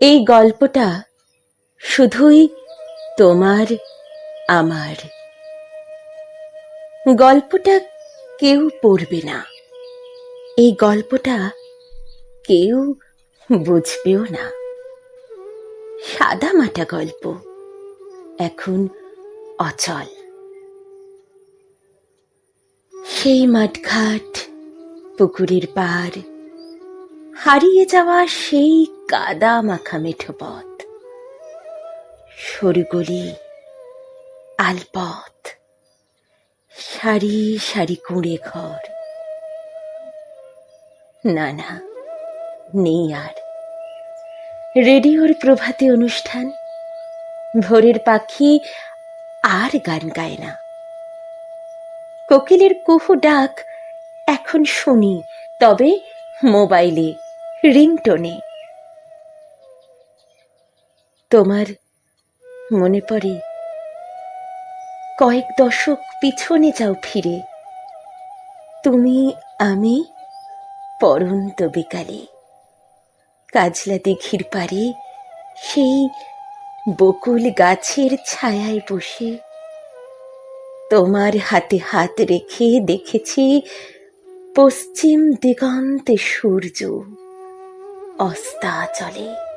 এই গল্পটা শুধুই তোমার, আমার। গল্পটা কেউ পড়বে না। এই গল্পটা কেউ বুঝবেও না। সাদা মাটা গল্প, এখন অচল। সেই মাঠঘাট, পুকুরের পার হারিয়ে যাওয়া সেই কাদা মাখা মেঠো পথ। সরু গলি, আলপথ। সারি সারি কুঁড়ে ঘর। না না, নেই আর। রেডিওর প্রভাতে অনুষ্ঠান, ভোরের পাখি আর গান গায় না। কোকিলের কুহু ডাক এখন শুনি, তবে মোবাইলে, রিংটোনে। তোমার মনে পড়ে? কয়েক দশক পিছনে যাও ফিরে। তুমি, আমি পরন্ত বিকালে। কাজলা দিঘির পারে সেই বকুল গাছের ছায়ায় বসে তোমার হাতে হাত রেখে দেখেছি পশ্চিম দিগন্তে সূর্য অস্তা চলে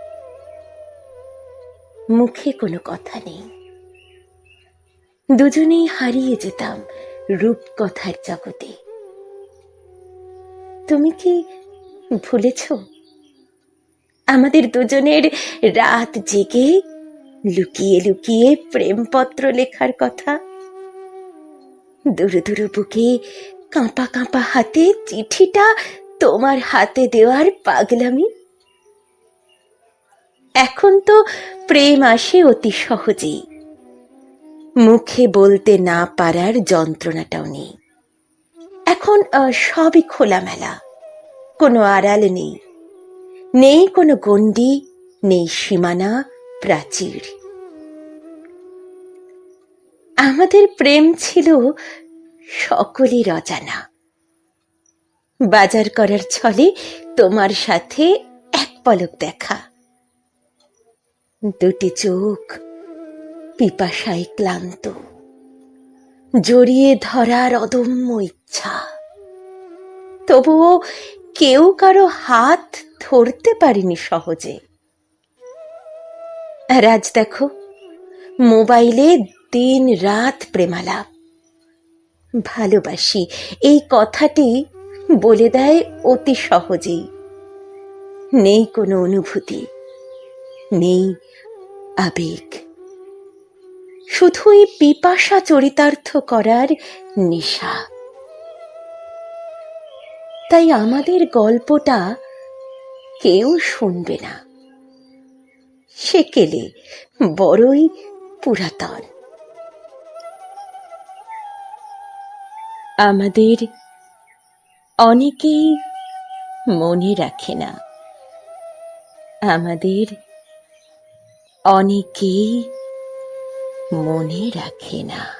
মুখে কোনো কথা নেই। দুজনেই হারিয়ে যেতাম রূপকথার জগতে। তুমি কি ভুলেছ? আমাদের দুজনের রাত জেগে লুকিয়ে লুকিয়ে প্রেমপত্র লেখার কথা। দূরে দূরে বুকে কাঁপা কাঁপা হাতে চিঠিটা তোমার হাতে দেওয়ার পাগলামি। এখন তো প্রেম আসে অতি সহজেই। মুখে বলতে না পারার যন্ত্রণাটাও নেই। এখন সবই খোলামেলা। কোনো আড়াল নেই। নেই কোনো গণ্ডি, নেই সীমানা প্রাচীর। আমাদের প্রেম ছিল সকলের অজানা। বাজার করার ছলে তোমার সাথে এক পলক দেখা। দুটি চোখ পিপাসায় ক্লান্ত, জড়িয়ে ধরার অদম্য ইচ্ছা। তবুও কেউ কারও হাত ধরতে পারেনি সহজে। আর আজ দেখো, মোবাইলে দিন রাত প্রেমালাপ। ভালোবাসি, এই কথাটি বলে দেয় অতি সহজেই। নেই কোনো অনুভূতি। নেই আবেগ। শুধুই পিপাসা চরিতার্থ করার নেশা। তাই আমাদের গল্পটা কেউ শুনবে না। সেকেলে বড়ই পুরাতন। আমাদের অনেকেই মনে রাখে না। আমাদের অনেকেই মনে রাখে না।